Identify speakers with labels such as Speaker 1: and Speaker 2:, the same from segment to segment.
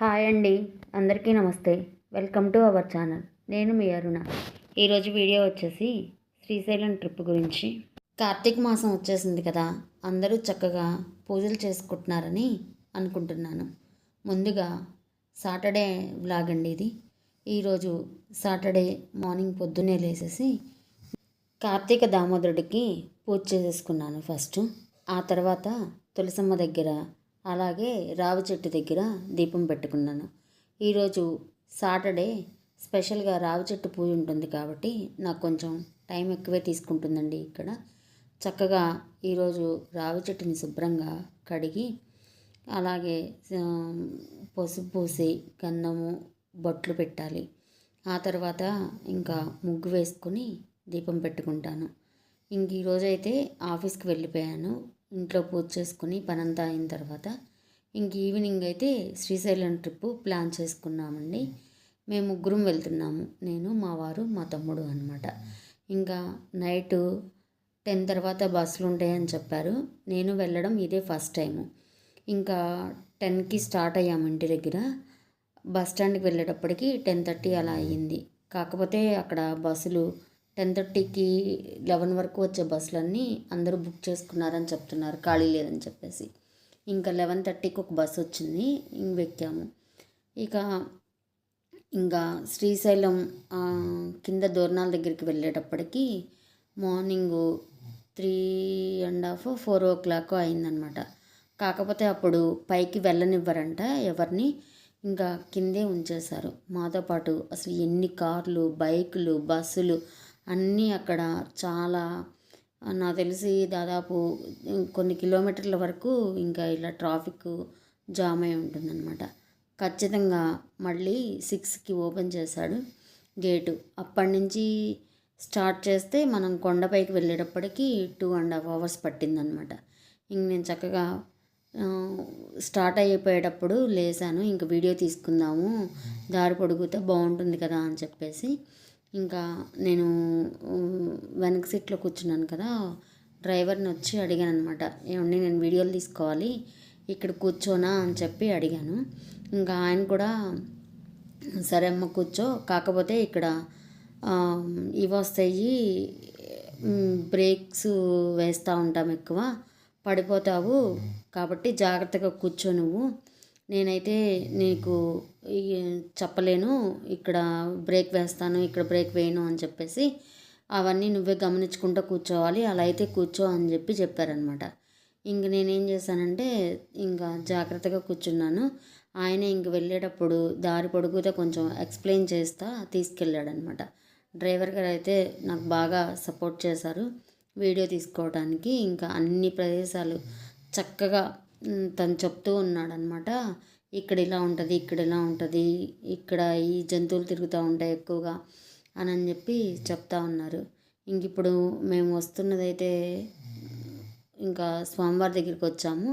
Speaker 1: Hi అండి. అందరికీ నమస్తే. Welcome to our channel. నేను మీ అరుణ. ఈరోజు వీడియో వచ్చేసి శ్రీశైలం ట్రిప్ గురించి. కార్తీక మాసం వచ్చేసింది కదా. అందరూ చక్కగా పూజలు చేసుకుంటున్నారని అనుకుంటున్నాను. ముందుగా సాటర్డే వ్లాగ్ అండి ఇది. ఈరోజు సాటర్డే మార్నింగ్ పొద్దున్నే లేసేసి కార్తీక దామోదరుడికి పూజ చేసేసుకున్నాను ఫస్ట్. ఆ తర్వాత తులసమ్మ దగ్గర అలాగే రావి చెట్టు దగ్గర దీపం పెట్టుకున్నాను. ఈరోజు సాటర్డే స్పెషల్గా రావి చెట్టు పూజ ఉంటుంది కాబట్టి నాకు కొంచెం టైం ఎక్కువే తీసుకుంటుందండి ఇక్కడ. చక్కగా ఈరోజు రావి చెట్టుని శుభ్రంగా కడిగి అలాగే పసుపు పూసి గంధము బొట్లు పెట్టాలి. ఆ తర్వాత ఇంకా ముగ్గు వేసుకొని దీపం పెట్టుకుంటాను. ఇంక ఈరోజైతే ఆఫీస్కి వెళ్ళిపోయాను. ఇంట్లో పూజ చేసుకుని పనంతా అయిన తర్వాత ఇంక ఈవినింగ్ అయితే శ్రీశైలం ట్రిప్ ప్లాన్ చేసుకున్నామండి. మేము ముగ్గురం వెళ్తున్నాము. నేను మా వారు మా తమ్ముడు అనమాట ఇంకా నైట్ టెన్ తర్వాత బస్సులు ఉంటాయని చెప్పారు. నేను వెళ్ళడం ఇదే ఫస్ట్ టైము. ఇంకా టెన్కి స్టార్ట్ అయ్యాము ఇంటి దగ్గర. బస్ స్టాండ్కి వెళ్ళేటప్పటికి టెన్ థర్టీ అలా అయ్యింది. కాకపోతే అక్కడ బస్సులు టెన్ థర్టీకి లెవెన్ వరకు వచ్చే బస్సులన్నీ అందరూ బుక్ చేసుకున్నారని చెప్తున్నారు. ఖాళీ లేదని చెప్పేసి. ఇంకా లెవెన్ థర్టీకి ఒక బస్సు వచ్చింది. ఇంక ఎక్కాము ఇక ఇంకా శ్రీశైలం కింద దూరణాల దగ్గరికి వెళ్ళేటప్పటికి morning three and half four o'clock అయిందనమాట. కాకపోతే అప్పుడు పైకి వెళ్ళనివ్వరంట ఎవరిని. ఇంకా కిందే ఉంచేశారు. మాతో పాటు అసలు ఎన్ని కార్లు బైకులు బస్సులు అన్నీ అక్కడ చాలా నాకు తెలిసి దాదాపు కొన్ని కిలోమీటర్ల వరకు ఇంకా ఇలా ట్రాఫిక్ జామ్ అయి ఉంటుందన్నమాట. ఖచ్చితంగా మళ్ళీ సిక్స్కి ఓపెన్ చేశాడు గేటు. అప్పటి నుంచి స్టార్ట్ చేస్తే మనం కొండపైకి వెళ్ళేటప్పటికి టూ అండ్ హాఫ్ అవర్స్ పట్టిందనమాట ఇంక నేను చక్కగా స్టార్ట్ అయిపోయేటప్పుడు లేసాను. ఇంక వీడియో తీసుకుందాము దారి పొడుగుతే బాగుంటుంది కదా అని చెప్పేసి. ఇంకా నేను వెనక సీట్లో కూర్చున్నాను కదా డ్రైవర్ని వచ్చి అడిగాను అనమాట ఏమండి నేను వీడియోలు తీసుకోవాలి ఇక్కడ కూర్చోనా? అని చెప్పి అడిగాను. ఇంకా ఆయన కూడా సరే అమ్మ కూర్చో. కాకపోతే ఇక్కడ ఇవి వస్తాయి బ్రేక్స్ వేస్తూ ఉంటాం ఎక్కువ. పడిపోతావు. కాబట్టి జాగ్రత్తగా కూర్చో నువ్వు. నేనైతే నీకు చెప్పలేను ఇక్కడ బ్రేక్ వేస్తాను ఇక్కడ బ్రేక్ వేయను అని చెప్పేసి అవన్నీ నువ్వే గమనించుకుంటూ కూర్చోవాలి అలా అయితే కూర్చో అని చెప్పి చెప్పారనమాట. ఇంక నేనేం చేశానంటే ఇంకా జాగ్రత్తగా కూర్చున్నాను. ఆయన ఇంక వెళ్ళేటప్పుడు దారి పొడుగుతే కొంచెం ఎక్స్ప్లెయిన్ చేస్తా తీసుకెళ్ళాడనమాట. డ్రైవర్ గారు అయితే నాకు బాగా సపోర్ట్ చేశారు. వీడియో తీసుకోవడానికి ఇంకా అన్ని ప్రదేశాలు చక్కగా తను చెప్తూ ఉన్నాడనమాట ఇక్కడ ఇలా ఉంటుంది ఇక్కడ ఇలా ఉంటుంది ఇక్కడ ఈ జంతువులు తిరుగుతూ ఉంటాయి ఎక్కువగా అని అని చెప్పి చెప్తా ఉన్నారు. ఇంక ఇప్పుడు మేము వస్తున్నదైతే ఇంకా స్వామివారి దగ్గరికి వచ్చాము.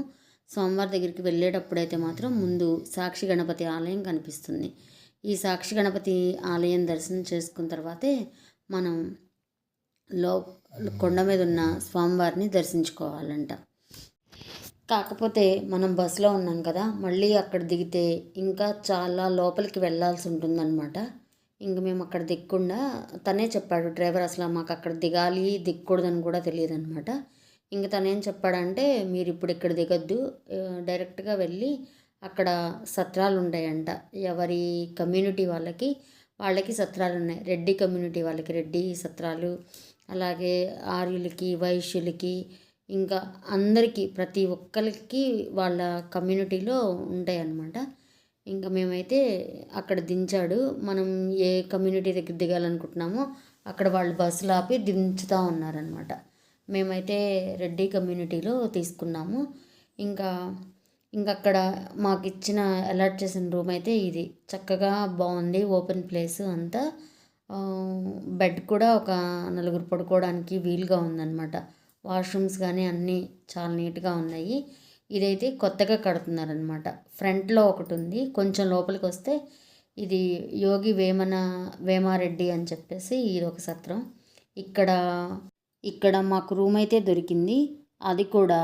Speaker 1: స్వామివారి దగ్గరికి వెళ్ళేటప్పుడైతే మాత్రం ముందు సాక్షి గణపతి ఆలయం కనిపిస్తుంది. ఈ సాక్షి గణపతి ఆలయం దర్శనం చేసుకున్న తర్వాతే మనం లో కొండ మీద ఉన్న స్వామివారిని దర్శించుకోవాలంట. కాకపోతే మనం బస్సులో ఉన్నాం కదా మళ్ళీ అక్కడ దిగితే ఇంకా చాలా లోపలికి వెళ్ళాల్సి ఉంటుందన్నమాట. ఇంక మేము అక్కడ దిక్కుండా తనే చెప్పాడు డ్రైవర్ అసలు మాకు అక్కడ దిగాలి దిగకూడదని కూడా తెలియదు అనమాట ఇంక తనేం చెప్పాడంటే మీరు ఇప్పుడు ఇక్కడ దిగొద్దు డైరెక్ట్గా వెళ్ళి అక్కడ సత్రాలు ఉంటాయంట. ఎవరి కమ్యూనిటీ వాళ్ళకి వాళ్ళకి సత్రాలు ఉన్నాయి. రెడ్డి కమ్యూనిటీ వాళ్ళకి రెడ్డి సత్రాలు అలాగే ఆర్యులకి వైశ్యులకి ఇంకా అందరికీ ప్రతి ఒక్కరికి వాళ్ళ కమ్యూనిటీలో ఉంటాయి అన్నమాట ఇంకా మేమైతే అక్కడ దించాడు. మనం ఏ కమ్యూనిటీ దగ్గర దిగాలనుకుంటున్నామో అక్కడ వాళ్ళు బస్సులు ఆపి దించుతూ ఉన్నారనమాట మేమైతే రెడ్డి కమ్యూనిటీలో తీసుకున్నాము. ఇంకా ఇంకా అక్కడ మాకు ఇచ్చిన అలర్ట్ చేసిన రూమ్ అయితే ఇది. చక్కగా బాగుంది ఓపెన్ ప్లేస్ అంతా. బెడ్ కూడా ఒక నలుగురు పడుకోవడానికి వీలుగా ఉందన్నమాట. వాష్రూమ్స్ కానీ అన్నీ చాలా నీట్గా ఉన్నాయి. ఇదైతే కొత్తగా కడుతున్నారనమాట ఫ్రంట్లో ఒకటి ఉంది. కొంచెం లోపలికి వస్తే ఇది యోగి వేమన వేమారెడ్డి అని చెప్పేసి ఇది ఒక సత్రం. ఇక్కడ ఇక్కడ మాకు రూమ్ అయితే దొరికింది. అది కూడా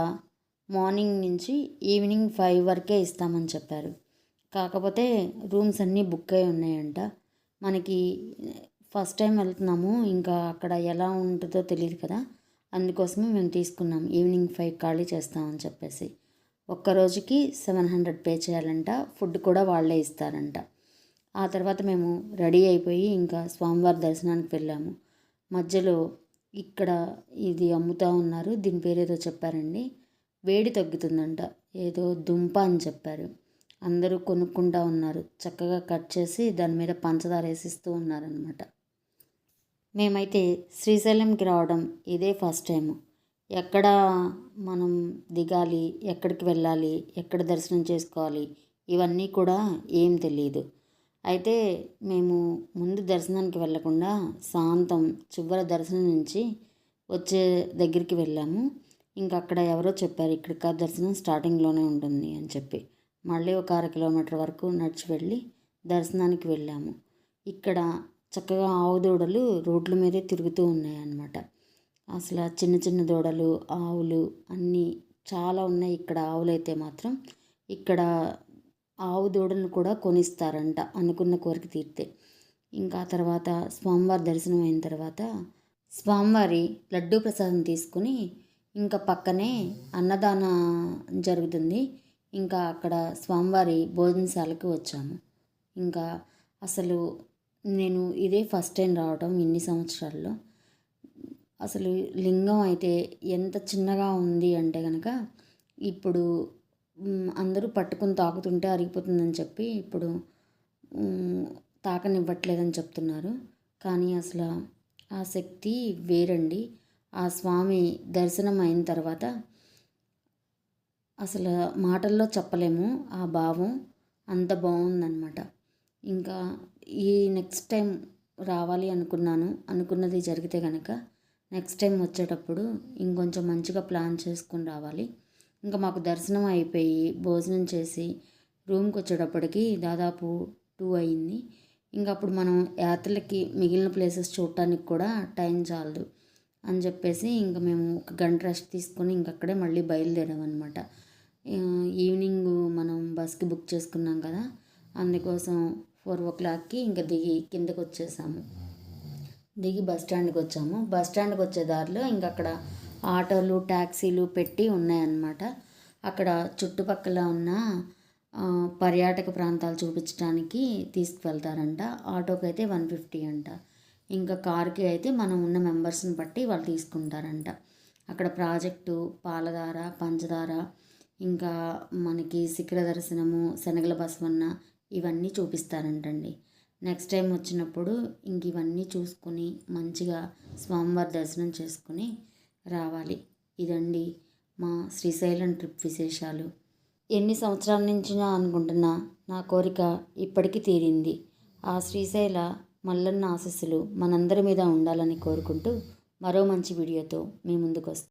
Speaker 1: మార్నింగ్ నుంచి ఈవినింగ్ ఫైవ్ వరకే ఇస్తామని చెప్పారు. కాకపోతే రూమ్స్ అన్నీ బుక్ అయి ఉన్నాయంట. మనకి ఫస్ట్ టైం వెళ్తున్నాము. ఇంకా అక్కడ ఎలా ఉంటుందో తెలియదు కదా. అందుకోసమే మేము తీసుకున్నాం. ఈవినింగ్ ఫైవ్ ఖాళీ చేస్తామని చెప్పేసి. ఒక్క రోజుకి సెవెన్ హండ్రెడ్ పే చేయాలంట. ఫుడ్ కూడా వాళ్ళే ఇస్తారంట. ఆ తర్వాత మేము రెడీ అయిపోయి ఇంకా స్వామివారి దర్శనానికి వెళ్ళాము. మధ్యలో ఇక్కడ ఇది అమ్ముతూ ఉన్నారు. దీని పేరు ఏదో చెప్పారండి. వేడి తగ్గుతుందంట. ఏదో దుంప అని చెప్పారు. అందరూ కొనుక్కుంటా ఉన్నారు. చక్కగా కట్ చేసి దాని మీద పంచదార వేసిస్తూ ఉన్నారనమాట మేమైతే శ్రీశైలంకి రావడం ఇదే ఫస్ట్ టైం. ఎక్కడ మనం దిగాలి ఎక్కడికి వెళ్ళాలి ఎక్కడ దర్శనం చేసుకోవాలి ఇవన్నీ కూడా ఏం తెలియదు అయితే మేము ముందు దర్శనానికి వెళ్ళకుండా శాంతం చివరి దర్శనం నుంచి వచ్చే దగ్గరికి వెళ్ళాము. ఇంకా అక్కడ ఎవరో చెప్పారు ఇక్కడ దర్శనం స్టార్టింగ్లోనే ఉంటుంది అని చెప్పి. మళ్ళీ ఒక అర కిలోమీటర్ వరకు నడిచి వెళ్ళి దర్శనానికి వెళ్ళాము. ఇక్కడ చక్కగా ఆవు దూడలు రోడ్ల మీదే తిరుగుతూ ఉన్నాయన్నమాట. అసలు చిన్న చిన్న దూడలు ఆవులు అన్నీ చాలా ఉన్నాయి. ఇక్కడ ఆవులైతే మాత్రం ఇక్కడ ఆవు దూడలను కూడా కొనిస్తారంట అనుకున్న కోరిక తీరితే. ఇంకా తర్వాత స్వామివారి దర్శనం అయిన తర్వాత స్వామివారి లడ్డూ ప్రసాదం తీసుకుని ఇంకా పక్కనే అన్నదాన జరుగుతుంది. ఇంకా అక్కడ స్వామివారి భోజనశాలకు వచ్చాము. ఇంకా అసలు నేను ఇదే ఫస్ట్ టైం రావడం ఇన్ని సంవత్సరాల్లో. అసలు లింగం అయితే ఎంత చిన్నగా ఉంది అంటే కనుక ఇప్పుడు అందరూ పట్టుకుని తాకుతుంటే అరిగిపోతుందని చెప్పి ఇప్పుడు తాకనివ్వట్లేదని చెప్తున్నారు. కానీ అసలు ఆ శక్తి వేరండి. ఆ స్వామి దర్శనం అయిన తర్వాత అసలు మాటల్లో చెప్పలేము. ఆ భావం అంత బాగుందన్నమాట. ఇంకా ఈ నెక్స్ట్ టైం రావాలి అనుకున్నాను. అనుకున్నది జరిగితే కనుక నెక్స్ట్ టైం వచ్చేటప్పుడు ఇంకొంచెం మంచిగా ప్లాన్ చేసుకుని రావాలి. ఇంకా మాకు దర్శనం అయిపోయి భోజనం చేసి రూమ్కి వచ్చేటప్పటికి దాదాపు టూ అయింది. ఇంకా అప్పుడు మనం యాత్రలకి మిగిలిన ప్లేసెస్ చూడటానికి కూడా టైం చాలదు అని చెప్పేసి ఇంకా మేము ఒక గంట రెస్ట్ తీసుకొని ఇంకక్కడే మళ్ళీ బయలుదేరామన్నమాట. ఈవినింగ్ మనం బస్కి బుక్ చేసుకున్నాం కదా అందుకోసం ఫోర్ ఓ క్లాక్కి ఇంకా దిగి కిందకు వచ్చేసాము దిగి బస్ స్టాండ్కి వచ్చాము బస్ స్టాండ్కి వచ్చే దారిలో ఇంక అక్కడ ఆటోలు ట్యాక్సీలు పెట్టి ఉన్నాయన్నమాట. అక్కడ చుట్టుపక్కల ఉన్న పర్యాటక ప్రాంతాలు చూపించడానికి తీసుకువెళ్తారంట. ఆటోకి అయితే వన్ ఫిఫ్టీ అంట. ఇంకా కార్కి అయితే మనం ఉన్న మెంబర్స్ని బట్టి వాళ్ళు తీసుకుంటారంట. అక్కడ ప్రాజెక్టు పాలధార పంచదార ఇంకా మనకి శిఖర దర్శనము శనగల బసవన్న ఇవన్నీ చూపిస్తారంటండి. నెక్స్ట్ టైం వచ్చినప్పుడు ఇంక ఇవన్నీ చూసుకొని మంచిగా స్వామివారి దర్శనం చేసుకుని రావాలి. ఇదండి మా శ్రీశైలం ట్రిప్ విశేషాలు. ఎన్ని సంవత్సరాల నుంచి అనుకుంటున్నా నా కోరిక ఇప్పటికీ తీరింది. ఆ శ్రీశైల మల్లన్న ఆశస్సులు మనందరి మీద ఉండాలని కోరుకుంటూ మరో మంచి వీడియోతో మీ ముందుకు వస్తాను